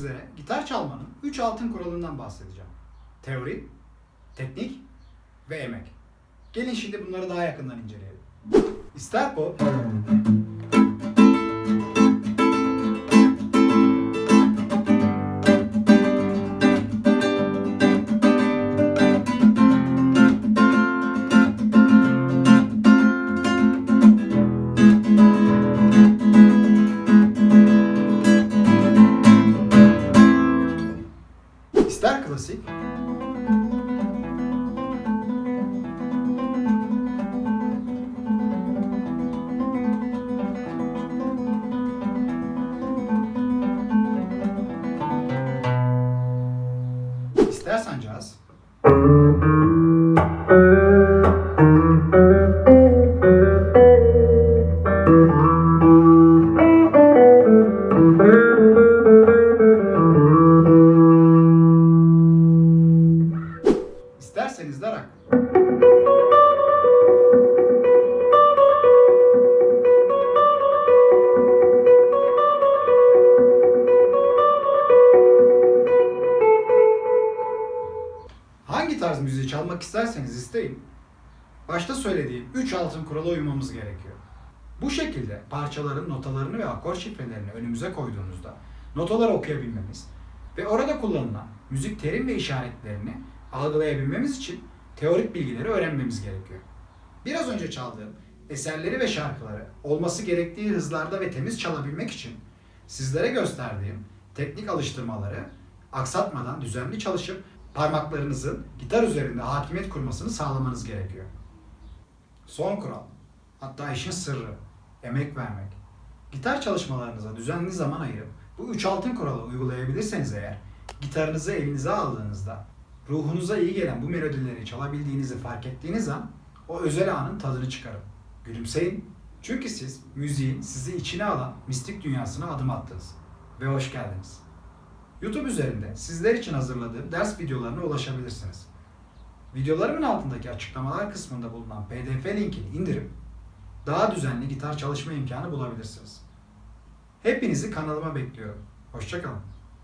sizlere gitar çalmanın 3 altın kuralından bahsedeceğim. Teori, teknik ve emek. Gelin şimdi bunları daha yakından inceleyelim. İster pop, assim? Estressa, caz. Hangi tarz müziği çalmak isterseniz isteyin, başta söylediğim 3 altın kurala uymamız gerekiyor. Bu şekilde parçaların notalarını ve akor şifrelerini önümüze koyduğumuzda notaları okuyabilmemiz ve orada kullanılan müzik terim ve işaretlerini algılayabilmemiz için teorik bilgileri öğrenmemiz gerekiyor. Biraz önce çaldığım eserleri ve şarkıları olması gerektiği hızlarda ve temiz çalabilmek için sizlere gösterdiğim teknik alıştırmaları aksatmadan düzenli çalışıp parmaklarınızın gitar üzerinde hakimiyet kurmasını sağlamanız gerekiyor. Son kural, hatta işin sırrı, emek vermek. Gitar çalışmalarınıza düzenli zaman ayırıp bu üç altın kuralı uygulayabilirseniz eğer, gitarınızı elinize aldığınızda ruhunuza iyi gelen bu melodileri çalabildiğinizi fark ettiğiniz an o özel anın tadını çıkarın. Gülümseyin. Çünkü siz müziğin sizi içine alan mistik dünyasına adım attınız. Ve hoş geldiniz. YouTube üzerinde sizler için hazırladığım ders videolarına ulaşabilirsiniz. Videolarımın altındaki açıklamalar kısmında bulunan PDF linkini indirip daha düzenli gitar çalışma imkanı bulabilirsiniz. Hepinizi kanalıma bekliyorum. Hoşçakalın.